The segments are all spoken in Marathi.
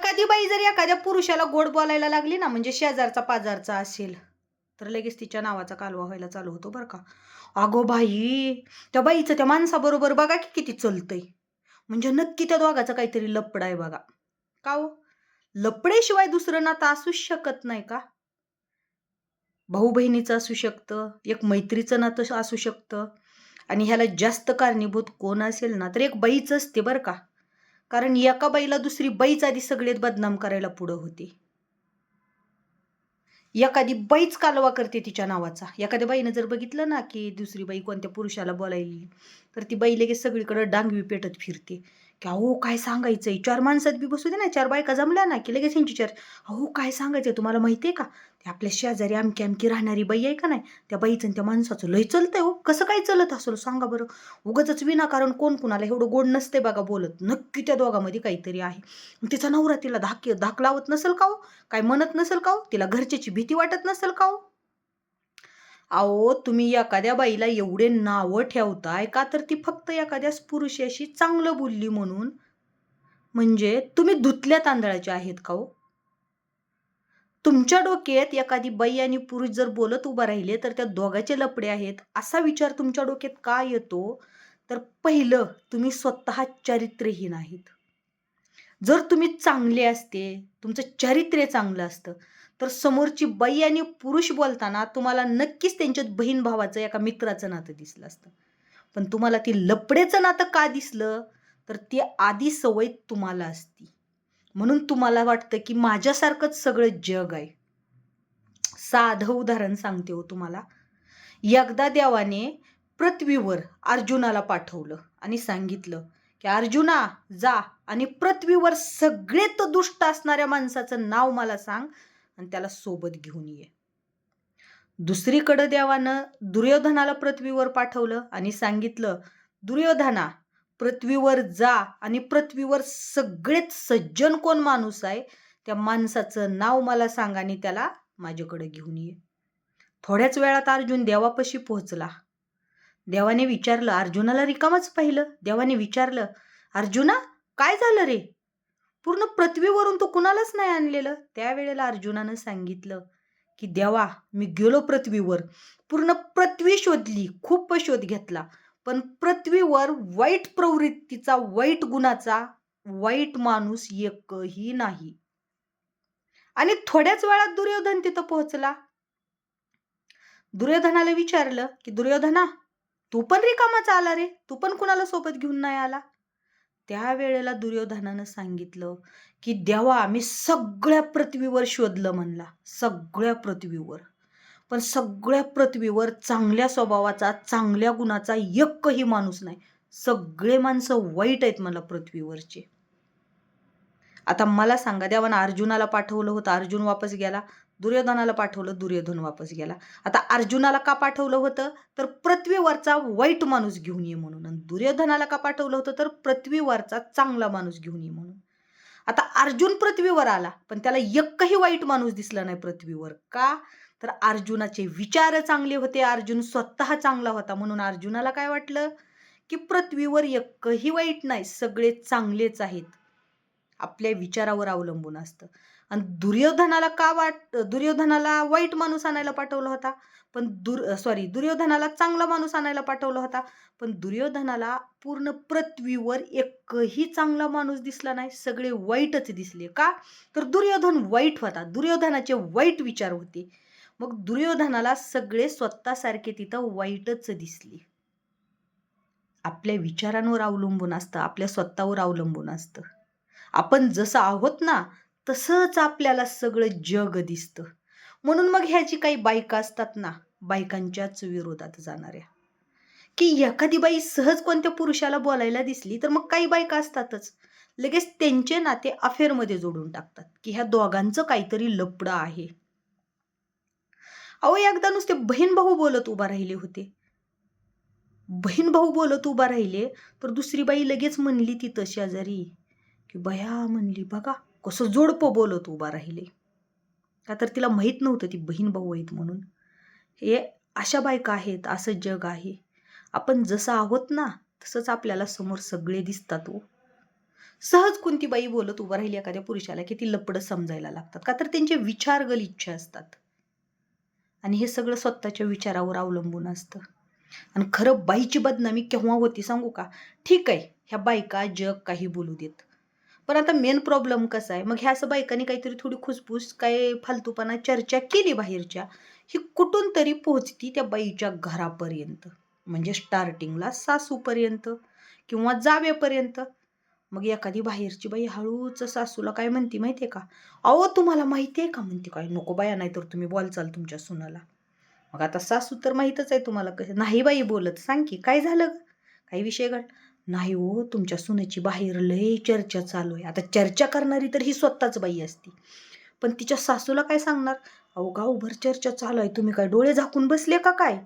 एखादी बाई जर एखाद्या पुरुषाला गोड बोलायला लागली ना म्हणजे शेजारचा पाजारचा असेल तर लगेच तिच्या नावाचा कालवा व्हायला चालू होतो बरं का. अगो बाई त्या बाईचं त्या माणसाबरोबर बघा की किती चलतंय. म्हणजे नक्की त्या दोघाचं काहीतरी लपड आहे बघा. का हो? लपडेशिवाय दुसरं नातं असूच शकत नाही का? भाऊ बहिणीचं असू शकतं एक मैत्रीचं नातं असू शकतं. आणि ह्याला जास्त कारणीभूत कोण असेल ना तर एक बाईच असते बरं का. कारण एका बाईला दुसरी बाईच आधी सगळेच बदनाम करायला पुढं होते. एखादी बाईच कालवा करते तिच्या नावाचा. एखाद्या बाईनं जर बघितलं ना की दुसरी बाई कोणत्या पुरुषाला बोलायली तर ती बाई लगेच सगळीकडे डांगवी पेटत फिरते. की अहो काय सांगायचंय? चार माणसात बी बसू दे ना चार बायका जमल्या ना की लगेच यांची चार अहो काय सांगायचंय तुम्हाला माहिती आहे का? ते आपल्या शेजारी अमकी अमकी राहणारी बाई आहे का नाही? त्या बाईचं आणि त्या माणसाचं लय चलतंय हो. कसं काय चलत असेल हो? सांगा बरं. उगाच विनाकारण कोण कुणाला एवढं गोड नसते बघा बोलत. नक्की त्या दोघामध्ये काहीतरी आहे. तिचा नवरा तिला धाक धाक लावत नसेल का हो? काय म्हणत नसेल का हो? तिला घरच्याची भीती वाटत नसेल का हो? अहो तुम्ही एखाद्या बाईला एवढे नावं ठेवताय का तर ती फक्त एखाद्या पुरुषाशी चांगलं बोलली म्हणून? म्हणजे तुम्ही धुतल्या तांदळाचे आहेत का हो? तुमच्या डोक्यात एखादी बाई आणि पुरुष जर बोलत उभा राहिले तर त्या दोघाचे लपडे आहेत असा विचार तुमच्या डोक्यात का येतो? तर पहिलं तुम्ही स्वतः चारित्र्यहीन आहेत. जर तुम्ही चांगले असते तुमचं चारित्र्य चांगलं असतं तर समोरची बाई आणि पुरुष बोलताना तुम्हाला नक्कीच त्यांच्यात बहीण भावाचं एका मित्राचं नातं दिसलं असतं. पण तुम्हाला ती लपडेचं नातं का दिसलं? तर ती आधी सवय तुम्हाला असती. म्हणून तुम्हाला वाटतं की माझ्यासारखंच सगळं जग आहे. साधं उदाहरण सांगते हो तुम्हाला. एकदा देवाने पृथ्वीवर अर्जुनाला पाठवलं आणि सांगितलं की अर्जुना जा आणि पृथ्वीवर सगळ्यात दुष्ट असणाऱ्या माणसाचं नाव मला सांग. आणि त्याला सोबत घेऊन ये. दुसरीकडं देवानं दुर्योधनाला पृथ्वीवर पाठवलं आणि सांगितलं दुर्योधना पृथ्वीवर जा आणि पृथ्वीवर सगळेच सज्जन कोण माणूस आहे त्या माणसाचं नाव मला सांग आणि त्याला माझ्याकडे घेऊन ये. थोड्याच वेळात अर्जुन देवापाशी पोहोचला. देवाने विचारलं अर्जुनाला रिकामच पाहिलं? देवाने विचारलं अर्जुना काय झालं रे? पूर्ण पृथ्वीवरून तो कुणालाच नाही आणलेलं? त्यावेळेला अर्जुनानं सांगितलं की देवा मी गेलो पृथ्वीवर. पूर्ण पृथ्वी शोधली खूप शोध घेतला. पण पृथ्वीवर वाईट प्रवृत्तीचा वाईट गुणाचा वाईट माणूस एकही नाही. आणि थोड्याच वेळात दुर्योधन तिथं पोहोचला. दुर्योधनाला विचारलं की दुर्योधना तू पण रिकामाचा आला रे? तू पण कुणाला सोबत घेऊन नाही आला? त्यावेळेला दुर्योधनानं सांगितलं की देवा मी सगळ्या पृथ्वीवर शोधलं म्हणला. सगळ्या पृथ्वीवर. पण सगळ्या पृथ्वीवर चांगल्या स्वभावाचा चांगल्या गुणाचा एकही माणूस नाही. सगळे माणसं वाईट आहेत मला पृथ्वीवरचे. आता मला सांगा देवानं अर्जुनाला पाठवलं होतं. अर्जुन वापस गेला. दुर्योधनाला पाठवलं दुर्योधन वापस गेला. आता अर्जुनाला का पाठवलं होतं? तर पृथ्वीवरचा वाईट माणूस घेऊन ये म्हणून. आणि दुर्योधनाला का पाठवलं होतं? तर पृथ्वीवरचा चांगला माणूस घेऊन ये म्हणून. आता अर्जुन पृथ्वीवर आला पण त्याला एकही वाईट माणूस दिसला नाही पृथ्वीवर. का? तर अर्जुनाचे विचार चांगले होते. अर्जुन स्वतः चांगला होता. म्हणून अर्जुनाला काय वाटलं? की पृथ्वीवर एकही वाईट नाही. सगळे चांगलेच आहेत. आपल्या विचारावर अवलंबून असतं. आणि दुर्योधनाला का वाट दुर्योधनाला वाईट माणूस आणायला पाठवला होता? पण दुर सॉरी दुर्योधनाला चांगला माणूस आणायला पाठवला होता. पण दुर्योधनाला पूर्ण पृथ्वीवर एकही चांगला माणूस दिसला नाही सगळे वाईटच दिसले. का? तर दुर्योधन वाईट होता. दुर्योधनाचे वाईट विचार होते. मग दुर्योधनाला सगळे स्वतःसारखे तिथं वाईटच दिसले. आपल्या विचारांवर अवलंबून असतं आपल्या स्वतःवर अवलंबून असतं. आपण जसं आहोत ना तसंच आपल्याला सगळं जग दिसतं. म्हणून मग ह्याची काही बायका असतात ना बायकांच्याच विरोधात जाणाऱ्या. की एखादी बाई सहज कोणत्या पुरुषाला बोलायला दिसली तर मग काही बायका असतातच. लगेच त्यांचे नाते अफेअरमध्ये जोडून टाकतात की ह्या दोघांचं काहीतरी लपडं आहे. अहो एकदा नुसते बहीण भाऊ बोलत उभा राहिले होते. बहीण भाऊ बोलत उभा राहिले तर दुसरी बाई लगेच म्हणली ती तशी आजारी. की बया म्हणली बघा कसं जोडपं बोलत उभा राहिले. का तर तिला माहीत नव्हतं ती बहीण भाऊ आहेत म्हणून. हे अशा बायका आहेत असं जग आहे. आपण जसं आहोत ना तसंच आपल्याला समोर सगळे दिसतात हो. सहज कोणती बाई बोलत उभं राहिली एखाद्या पुरुषाला की ती लपडं समजायला लागतात. का तर त्यांचे विचार गलिच्छ असतात. आणि हे सगळं स्वतःच्या विचारावर अवलंबून असतं. आणि खरं बाईची बदनामी केव्हा होती सांगू का? ठीक आहे ह्या बायका जग काही बोलू देत. पण आता मेन प्रॉब्लेम कसा आहे? मग ह्या असं बायकांनी काहीतरी थोडी खुसफुस काय फालतूपणा चर्चा केली बाहेरच्या ही कुठून तरी पोहोचती त्या बाईच्या घरापर्यंत. म्हणजे स्टार्टिंगला सासूपर्यंत किंवा जावेपर्यंत. मग एखादी बाहेरची बाई हळूच सासूला काय म्हणते माहिती आहे का? अहो तुम्हाला माहिती आहे का? म्हणते. काय नको बाया नाही तर तुम्ही बोलचाल तुमच्या सुनाला. मग आता सासू तर माहीतच आहे तुम्हाला कसं नाही बाई बोलत. सांग की काय झालं काही विषय घड नाही हो तुमच्या सुनेची बाहेर लय चर्चा चालू आहे. आता चर्चा करणारी तर ही स्वतःच बाई असती. पण तिच्या सासूला काय सांगणार? अहो गावभर चर्चा चालू आहे. तुम्ही काय डोळे झाकून बसले का काय?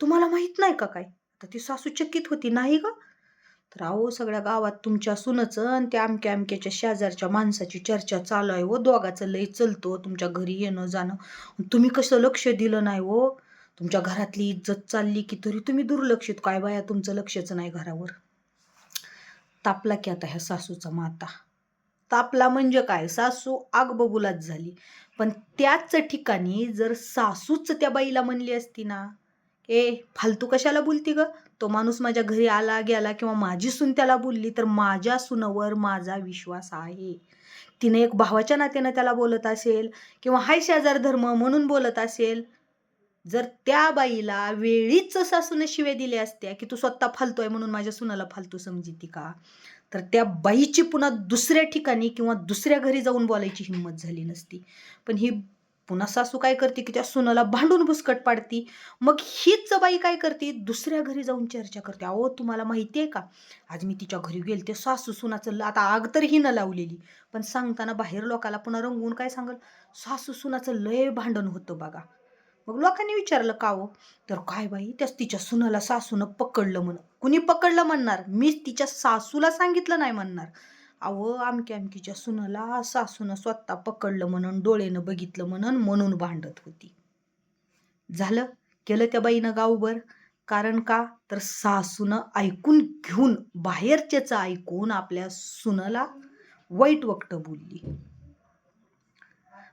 तुम्हाला माहीत नाही का काय? आता ती सासू चकित होती नाही का तर अहो सगळ्या गावात तुमच्या सुनचं आणि त्या अमक्या अमक्याच्या शेजारच्या माणसाची चर्चा चालू आहे हो. दोघाचं लय चलतो हो, तुमच्या घरी येणं जाणं. तुम्ही कसं लक्ष दिलं नाही हो? तुमच्या घरातली इज्जत चालली की तरी तुम्ही दुर्लक्षित. काय बाया तुमचं लक्षच नाही घरावर. तापला की आता ह्या सासूचा माता. तापला म्हणजे काय? सासू आग बबुलाच झाली. पण त्याच ठिकाणी जर सासूच त्या बाईला म्हणली असती ना ए फालतू कशाला बोलती ग? तो माणूस माझ्या घरी आला गेला किंवा माझी सून त्याला बोलली तर माझ्या सुनवर माझा विश्वास आहे. तिने एक भावाच्या नात्यानं त्याला बोलत असेल किंवा हाय शेजार धर्म म्हणून बोलत असेल जर त्या बाईला वेळीच सासूने शिवे दिले असत्या की तू स्वतः फालतोय म्हणून माझ्या सुनाला फालतू समजिती का? तर त्या बाईची पुन्हा दुसऱ्या ठिकाणी किंवा दुसऱ्या घरी जाऊन बोलायची हिंमत झाली नसती. पण ही पुन्हा सासू काय करते की त्या सुनाला भांडून बुसकट पाडती. मग हीच बाई काय करते? दुसऱ्या घरी जाऊन चर्चा करते. अहो तुम्हाला माहिती आहे का? आज मी तिच्या घरी गेले ते सासू सुनाचं आता आग तर ही न लावलेली. पण सांगताना बाहेर लोकाला पुन्हा रंगवून काय सांगल? सासू सुनाचं लय भांडण होतं बघा. मग लोकांनी विचारलं का हो? तर काय बाई त्याच तिच्या सुनाला सासूनं पकडलं म्हण. कुणी पकडलं म्हणणार? मीच तिच्या सासूला सांगितलं नाही म्हणणार. अहो आमकी आमकीच्या सुनाला सासूनं स्वतः पकडलं म्हणून डोळेनं बघितलं म्हणून म्हणून भांडत होती. झालं? केलं त्या बाईनं गावभर कारण का? तर सासूनं ऐकून घेऊन बाहेरच्याचं ऐकून आपल्या सुनाला वाईट वक्त बोलली.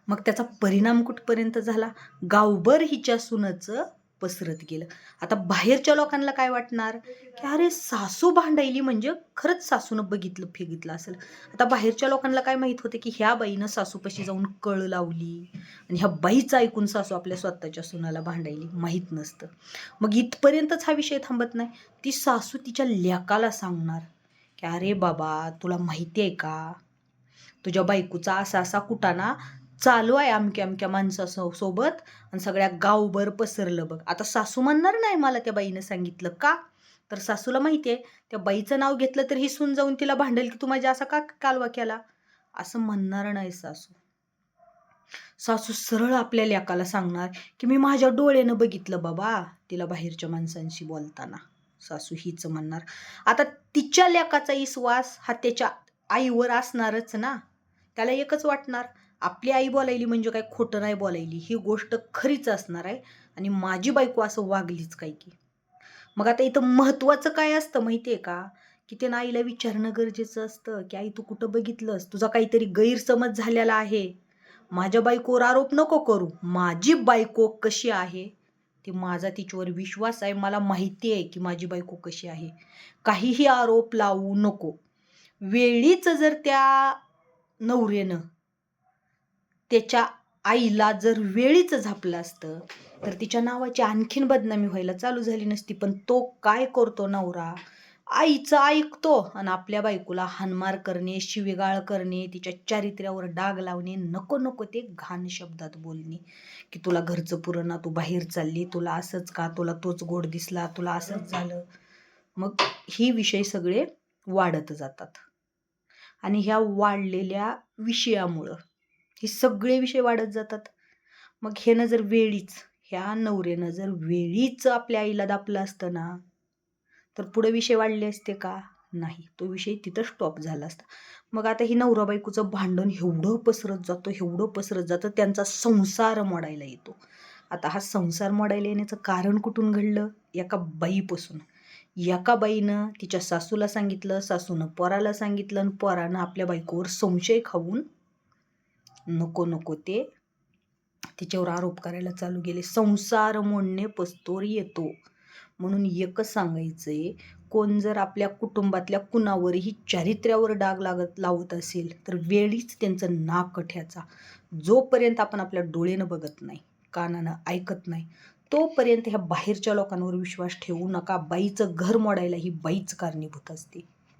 मग त्याचा परिणाम कुठपर्यंत झाला? गावभर हिच्या सुनाचं पसरत गेलं. आता बाहेरच्या लोकांना काय वाटणार? की अरे सासू भांडायली म्हणजे खरंच सासूनं बघितलं फेगितलं असेल. आता बाहेरच्या लोकांना काय माहीत होते की ह्या बाईनं सासूपाशी जाऊन कळ लावली आणि ह्या बाईचं ऐकून सासू आपल्या स्वतःच्या सुनाला भांडायली. माहीत नसतं. मग इथपर्यंतच हा विषय थांबत नाही. ती सासू तिच्या लेकाला सांगणार की अरे बाबा तुला माहिती आहे का? तुझ्या बायकोचा असा असा कुटाणा चालू आहे अमक्या अमक्या माणसासो सोबत. आणि सगळ्या गावभर पसरलं बघ. आता सासू म्हणणार नाही मला त्या बाईनं सांगितलं का? तर सासूला माहिती आहे त्या बाईचं नाव घेतलं तर ही सून जाऊन तिला भांडेल की तू माझ्या असा का कालवा केला? असं म्हणणार नाही सासू. सासू सरळ आपल्या लेकाला सांगणार की मी माझ्या डोळ्यानं बघितलं बाबा तिला बाहेरच्या माणसांशी बोलताना. सासू हीच म्हणणार. आता तिच्या लेकाचा विश्वास हा त्याच्या आईवर असणारच ना. त्याला एकच वाटणार. आपली आई बोलायली म्हणजे काय खोटं नाही बोलायली. ही गोष्ट खरीच असणार आहे आणि माझी बायको असं वागलीच काय की. मग आता इथं महत्त्वाचं काय असतं माहिती आहे का? की ते आईला विचारणं गरजेचं असतं की आई तू कुठं बघितलंस? तुझा काहीतरी गैरसमज झालेला आहे. माझ्या बायकोवर आरोप नको करू. माझी बायको कशी आहे? ते माझा तिच्यावर विश्वास आहे. मला माहिती आहे की माझी बायको कशी आहे. काहीही आरोप लावू नको. वेळीच जर त्या नवऱ्यानं त्याच्या आईला जर वेळीच झापलं असतं तर तिच्या नावाची आणखीन बदनामी व्हायला चालू झाली नसती. पण तो काय करतो नवरा? आईचं ऐकतो आणि आपल्या बायकोला हानमार करणे शिवेगाळ करणे तिच्या चारित्र्यावर डाग लावणे नको नको ते घाण शब्दात बोलणे की तुला घरचं पुरणा तू बाहेर चालली तुला असंच का तुला तोच गोड दिसला तुला असंच झालं. मग ही विषय सगळे वाढत जातात. आणि ह्या वाढलेल्या विषयामुळं हे सगळे विषय वाढत जातात. मग ह्यानं जर वेळीच ह्या नवऱ्यानं जर वेळीच आपल्या आईला दापलं असतं ना? तर पुढे विषय वाढले असते का? नाही तो विषय तिथं स्टॉप झाला असता. मग आता ही नवरा बायकोचं भांडण एवढं पसरत जातं एवढं पसरत जातं त्यांचा संसार मोडायला येतो. आता हा संसार मोडायला येण्याचं कारण कुठून घडलं? एका बाईपासून. एका बाईनं तिच्या सासूला सांगितलं सासूनं पोराला सांगितलं आणि पोरानं आपल्या बायकोवर संशय खाऊन नको नको ते. तिच्यावर आरोप करायला चालू गेले संसार मोडणे पस्तोर येतो. म्हणून एकच आहे कोण जर आपल्या कुटुंबातल्या कुणावरही चारित्र्यावर डाग लागत लावत असेल तर वेळीच त्यांचं नाक कठ्याचा जोपर्यंत आपण आपल्या डोळेनं बघत नाही कानानं ऐकत नाही तोपर्यंत ह्या बाहेरच्या लोकांवर विश्वास ठेवू नका. बाईचं घर मोडायला ही बाईच कारणीभूत असते.